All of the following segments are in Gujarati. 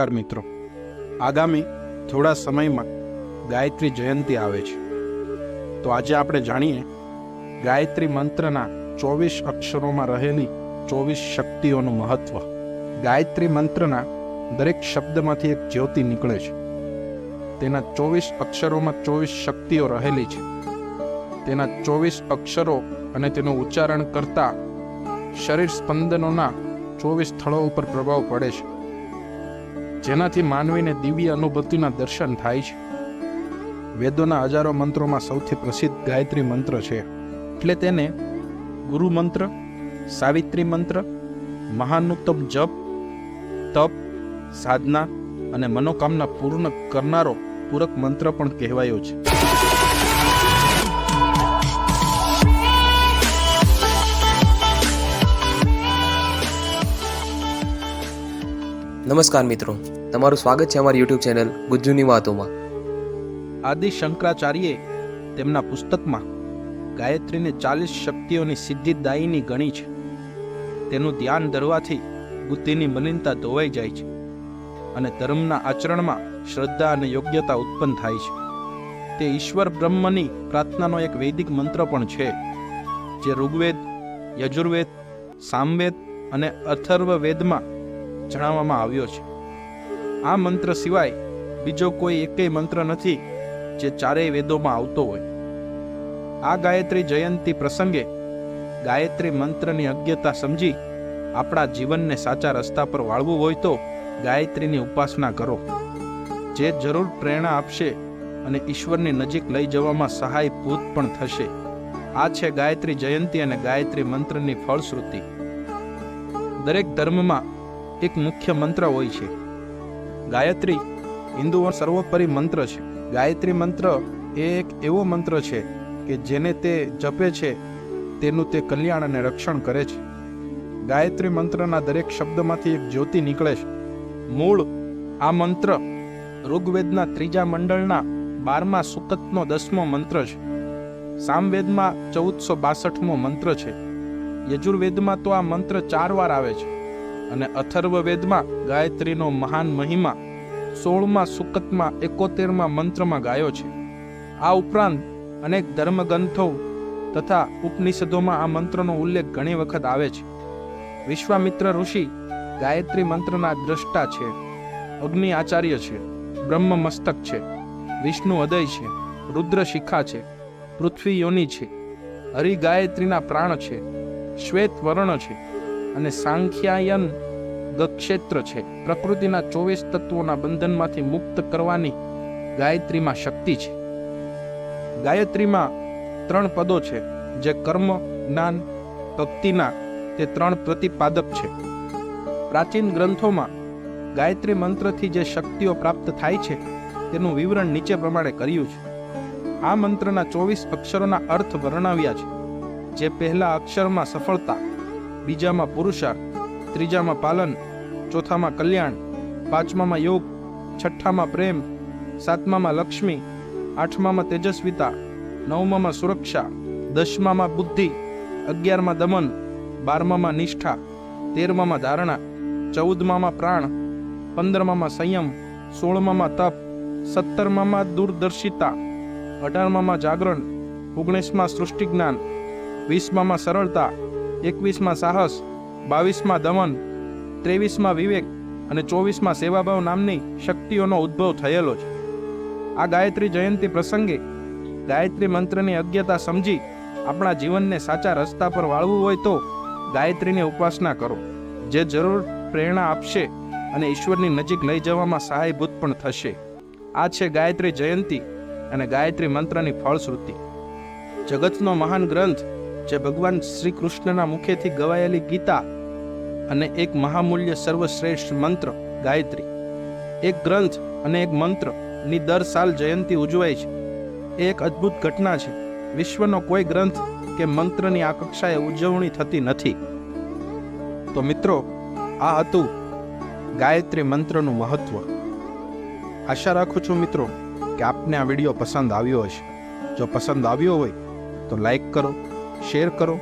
નમસ્કાર મિત્રો. આગામી થોડા સમયમાં ગાયત્રી જયંતિ આવે છે. તો આજે આપણે જાણીએ ગાયત્રી મંત્રના ચોવીસ અક્ષરોમાં રહેલી ચોવીસ શક્તિઓનું મહત્વ. ગાયત્રી મંત્રના દરેક શબ્દમાંથી એક જ્યોતિ નીકળે છે. તેના ચોવીસ અક્ષરોમાં ચોવીસ શક્તિઓ રહેલી છે. તેના ચોવીસ અક્ષરો અને તેનું ઉચ્ચારણ કરતા શરીર સ્પંદનોના ચોવીસ સ્થળો ઉપર પ્રભાવ પડે છે. જેનાથી માનવીને દિવ્ય અનુભૂતિના દર્શન થાય છે. વેદોના હજારો મંત્રોમાં સૌથી પ્રસિદ્ધ ગાયત્રી મંત્ર છે. એટલે તેને ગુરુ મંત્ર સાવિત્રી મંત્ર મહાનુત્તમ જપ તપ સાધના અને મનોકામના પૂર્ણ કરનારો પૂરક મંત્ર પણ કહેવાયો છે. નમસ્કાર મિત્રો. તમારું સ્વાગત છે અમારી યુટ્યુબ ચેનલ ગુજ્જુની વાતોમાં. આદિ શંકરાચાર્યે તેમના પુસ્તકમાં ગાયત્રીને ચાલીસ શક્તિઓની સિદ્ધિદાયીની ગણી છે. તેનું ધ્યાન ધરવાથી બુદ્ધિની મલિનતા ધોવાઈ જાય છે અને ધર્મના આચરણમાં શ્રદ્ધા અને યોગ્યતા ઉત્પન્ન થાય છે. તે ઈશ્વર બ્રહ્મની પ્રાર્થનાનો એક વૈદિક મંત્ર પણ છે, જે ઋગ્વેદ, યજુર્વેદ, સામવેદ અને અથર્વવેદમાં જણાવવામાં આવ્યો છે. આ મંત્ર સિવાય બીજો કોઈ એકેય મંત્ર નથી જે ચારેય વેદોમાં આવતો હોય. આ ગાયત્રી જયંતી પ્રસંગે ગાયત્રી મંત્રની અજ્ઞતા સમજી આપણા જીવનને સાચા રસ્તા પર વાળવું હોય તો ગાયત્રીની ઉપાસના કરો. જે જરૂર પ્રેરણા આપશે અને ઈશ્વરની નજીક લઈ જવામાં સહાયભૂત પણ થશે. આ છે ગાયત્રી જયંતી અને ગાયત્રી મંત્રની ફળશ્રુતિ. દરેક ધર્મમાં એક મુખ્ય મંત્ર હોય છે. ગાયત્રી હિન્દુઓ સર્વોપરી મંત્ર છે. ગાયત્રી મંત્ર એ એક એવો મંત્ર છે કે જેને તે જપે છે, તેનું તે કલ્યાણ અને રક્ષણ કરે છે. ગાયત્રી મંત્રના દરેક શબ્દમાંથી એક જ્યોતિ નીકળે છે. મૂળ આ મંત્ર ઋગ્વેદના ત્રીજા મંડળના બારમા સુકતનો દસમો મંત્ર છે. સામવેદમાં ચૌદસો બાસઠમો મંત્ર છે. યજુર્વેદમાં તો આ મંત્ર ચાર વાર આવે છે. અને અથર્વવેદમાં ગાયત્રીનો મહાન મહિમા સોળમાં સુકતમાં એકોતેરમાં મંત્રમાં ગાયો છે. આ ઉપરાંત અનેક ધર્મગ્રંથો તથા ઉપનિષદોમાં આ મંત્રનો ઉલ્લેખ ઘણી વખત આવે છે. વિશ્વામિત્ર ઋષિ ગાયત્રી મંત્રના દ્રષ્ટા છે. અગ્નિ આચાર્ય છે. બ્રહ્મ મસ્તક છે. વિષ્ણુ હૃદય છે. રુદ્ર શિખા છે. પૃથ્વી યોની છે. હરિ ગાયત્રીના પ્રાણ છે. શ્વેત વર્ણ છે. અને સાંખ્યાયન ગક્ષેત્ર છે. પ્રકૃતિના ચોવીસ તત્વોના બંધનમાંથી મુક્ત કરવાની ગાયત્રીમાં શક્તિ છે. ગાયત્રીમાં ત્રણ પદો છે. જે કર્મ, જ્ઞાન ભક્તિના તે ત્રણ પ્રતિપાદક છે. પ્રાચીન ગ્રંથોમાં ગાયત્રી મંત્રથી જે શક્તિઓ પ્રાપ્ત થાય છે, તેનું વિવરણ નીચે પ્રમાણે કર્યું છે. આ મંત્રના ચોવીસ અક્ષરોના અર્થ વર્ણવ્યા છે. જે પહેલા અક્ષરમાં સફળતા બીજામાં પુરુષાર્થ ત્રીજામાં પાલન, ચોથામાં કલ્યાણ, પાંચમામાં યોગ, છઠ્ઠામાં પ્રેમ, સાતમામાં લક્ષ્મી, આઠમામાં તેજસ્વિતા, નવમામાં સુરક્ષા, દસમામાં બુદ્ધિ, અગિયારમાં દમન, બારમામાં નિષ્ઠા, તેરમામાં ધારણા, ચૌદમામાં પ્રાણ, પંદરમામાં સંયમ, સોળમામાં તપ, સત્તરમામાં દૂરદર્શિતા, અઢારમામાં જાગરણ, ઓગણીસમાં સૃષ્ટિ જ્ઞાન, વીસમામાં સરળતા એકવીસમાં સાહસ, બાવીસમાં દમન, ત્રેવીસમાં વિવેક અને ચોવીસમાં સેવાભાવ નામની શક્તિઓનો ઉદ્ભવ થયેલો છે. આ ગાયત્રી જયંતી પ્રસંગે ગાયત્રી મંત્રની અજ્ઞતા સમજી આપણા જીવનને સાચા રસ્તા પર વાળવું હોય તો ગાયત્રીની ઉપાસના કરો. જે જરૂર પ્રેરણા આપશે અને ઈશ્વરની નજીક લઈ જવામાં સહાયભૂત પણ થશે. આ છે ગાયત્રી જયંતી અને ગાયત્રી મંત્રની ફળશ્રુતિ. જગતનો મહાન ગ્રંથ જે ભગવાન શ્રી કૃષ્ણના મુખેથી ગવાયેલી ગીતા અને એક મહામૂલ્ય સર્વશ્રેષ્ઠ મંત્ર, ગાયત્રી. એક ગ્રંથ અને એક મંત્રની દર સાલ જયંતી ઉજવાય છે. એ એક અદ્ભુત ઘટના છે. વિશ્વનો કોઈ ગ્રંથ કે મંત્રની આ કક્ષાએ ઉજવણી થતી નથી. તો મિત્રો, આ હતું ગાયત્રી મંત્રનું મહત્વ. આશા રાખું છું મિત્રો કે આપને આ વીડિયો પસંદ આવ્યો હશે. જો પસંદ આવ્યો હોય તો લાઈક કરો શેર કરો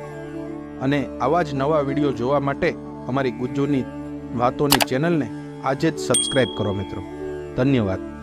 અને આવા જ નવા વીડિયો જોવા માટે અમારી ગુજ્જુની વાતોની ચેનલને આજે જ સબસ્ક્રાઈબ કરો મિત્રો. ધન્યવાદ.